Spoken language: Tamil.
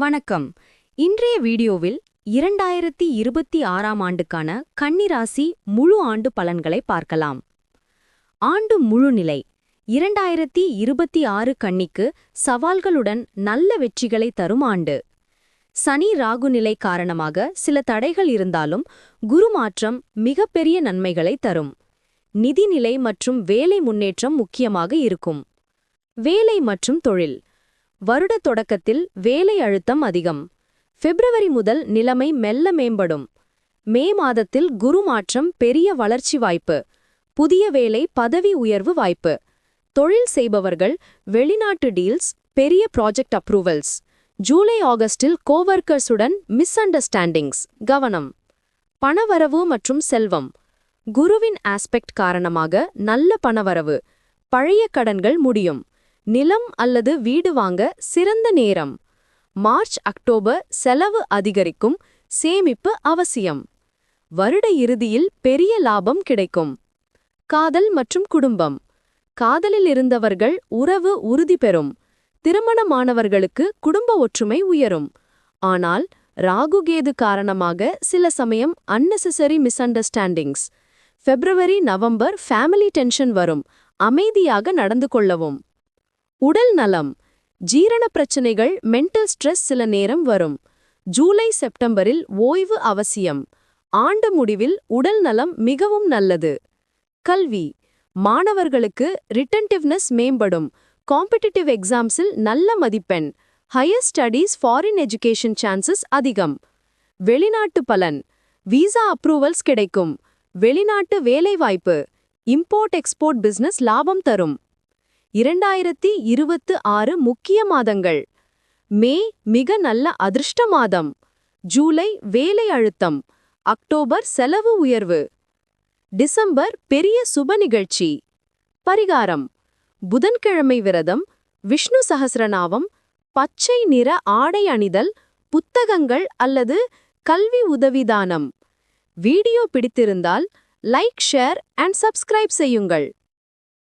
வணக்கம். இன்றைய வீடியோவில் இரண்டாயிரத்தி இருபத்தி ஆறாம் ஆண்டுக்கான கன்னிராசி முழு ஆண்டு பலன்களை பார்க்கலாம். ஆண்டு முழுநிலை இரண்டாயிரத்தி இருபத்தி ஆறு கன்னிக்கு சவால்களுடன் நல்ல வெற்றிகளை தரும் ஆண்டு. சனி ராகு நிலை காரணமாக சில தடைகள் இருந்தாலும் குரு மாற்றம் மிகப்பெரிய நன்மைகளை தரும். நிதிநிலை மற்றும் வேலை முன்னேற்றம் முக்கியமாக இருக்கும். வேலை மற்றும் தொழில். வருட தொடக்கத்தில் வேலை அழுத்தம் அதிகம். பிப்ரவரி முதல் நிலைமை மெல்ல மேம்படும். மே மாதத்தில் குரு மாற்றம் பெரிய வளர்ச்சி வாய்ப்பு. புதிய வேலை பதவி உயர்வு வாய்ப்பு. தொழில் செய்பவர்கள் வெளிநாட்டு டீல்ஸ் பெரிய ப்ராஜெக்ட் அப்ரூவல்ஸ். ஜூலை ஆகஸ்டில் கோவர்க்கர்ஸுடன் மிஸ் அண்டர்ஸ்டாண்டிங்ஸ் கவனம். பணவரவு மற்றும் செல்வம். குருவின் ஆஸ்பெக்ட் காரணமாக நல்ல பணவரவு. பழைய கடன்கள் முடியும். நிலம் அல்லது வீடு வாங்க சிறந்த நேரம். மார்ச் அக்டோபர் செலவு அதிகரிக்கும் சேமிப்பு அவசியம். வருட இறுதியில் பெரிய லாபம் கிடைக்கும். காதல் மற்றும் குடும்பம். காதலில் இருந்தவர்கள் உறவு உறுதி பெறும். திருமணமானவர்களுக்கு குடும்ப ஒற்றுமை உயரும். ஆனால் ராகுகேது காரணமாக சில சமயம் unnecessary misunderstandings February November family tension வரும். அமைதியாக நடந்து கொள்ளவும். உடல் நலம். ஜீரண பிரச்சனைகள் மென்டல் ஸ்ட்ரெஸ் சில நேரம் வரும். ஜூலை செப்டம்பரில் ஓய்வு அவசியம். ஆண்டு முடிவில் உடல் நலம் மிகவும் நல்லது. கல்வி. மாணவர்களுக்கு ரிட்டன்டிவ்னஸ் மேம்படும். காம்படிட்டிவ் எக்ஸாம்ஸில் நல்ல மதிப்பெண். Higher studies foreign education chances அதிகம். வெளிநாட்டு பலன். விசா அப்ரூவல்ஸ் கிடைக்கும். வெளிநாட்டு வேலைவாய்ப்பு. இம்போர்ட் எக்ஸ்போர்ட் பிசினஸ் லாபம் தரும். இரண்டாயிரத்தி இருபத்து ஆறு முக்கிய மாதங்கள். மே மிக நல்ல அதிர்ஷ்ட மாதம். ஜூலை வேலை அழுத்தம். அக்டோபர் செலவு உயர்வு. டிசம்பர் பெரிய சுப நிகழ்ச்சி. பரிகாரம். புதன்கிழமை விரதம். விஷ்ணு சகசிரநாமம் பச்சை நிற ஆடை அணிதல். புத்தகங்கள் அல்லது கல்வி உதவிதானம் வீடியோ பிடித்திருந்தால் லைக் ஷேர் அண்ட் சப்ஸ்கிரைப் செய்யுங்கள்.